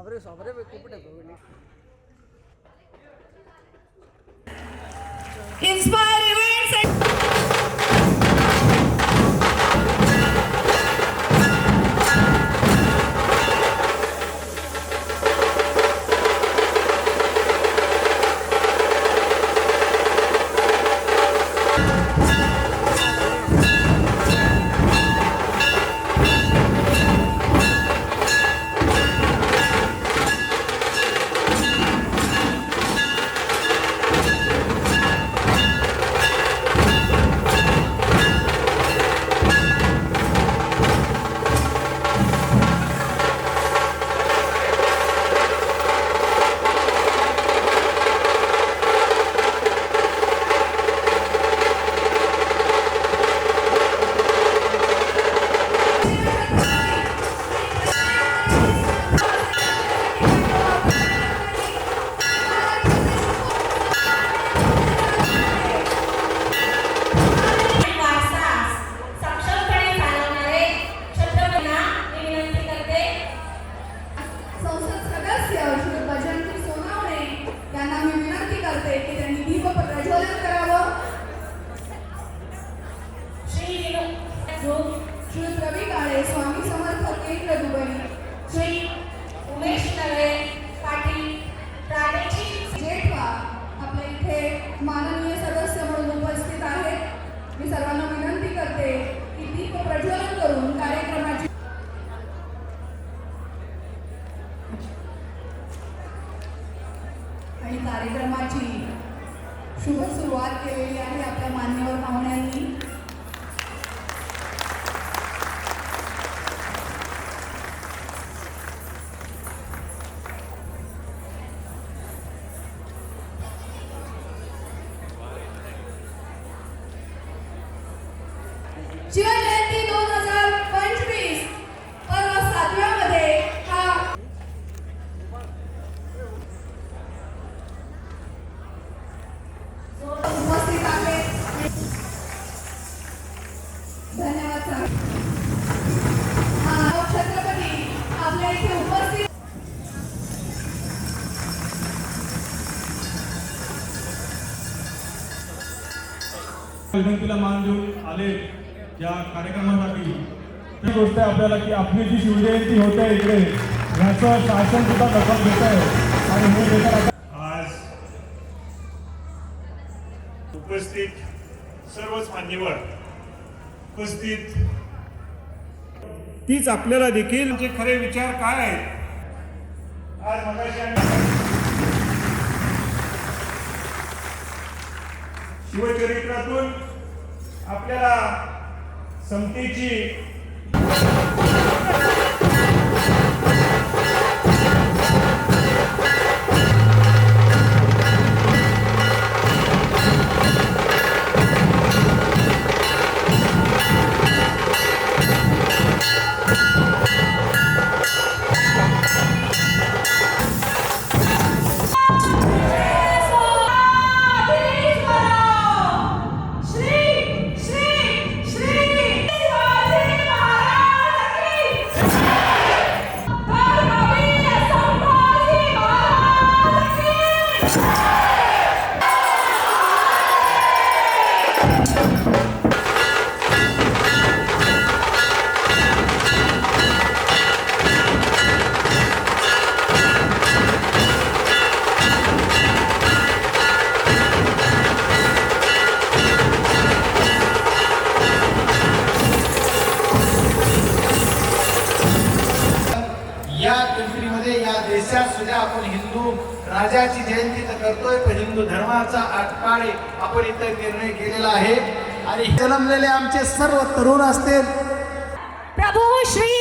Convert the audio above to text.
बाबरे साबरे कुपटे इन्स्पायर प्रज्वलन करून कार्यक्रमाची आणि कार्यक्रमाची शुभ सुरुवात केलेली आहे आपल्या मान्यवर पाहुण्यांनी. विनंतीला मान देऊन आले या कार्यक्रमासाठी. ही गोष्ट आहे आपल्याला की आपली जी शिवजयंती होते इकडे ह्याचं शासन सुद्धा दखल घेत आहे. आणि हे देखील आज उपस्थित सर्वच मान्यवर उपस्थित. तीच आपल्याला देखील जे खरे विचार काय आहेत? आज मगाशी शिवचरित्रातून आपल्याला समतेची कंट्रीमध्ये सुद्धा आपण हिंदू राजाची जयंती तर करतोय पण हिंदू धर्माचा आटपाडे आपण इथं निर्णय केलेला आहे. आणि जन्मलेले आमचे सर्व तरुण असतील. प्रभू श्री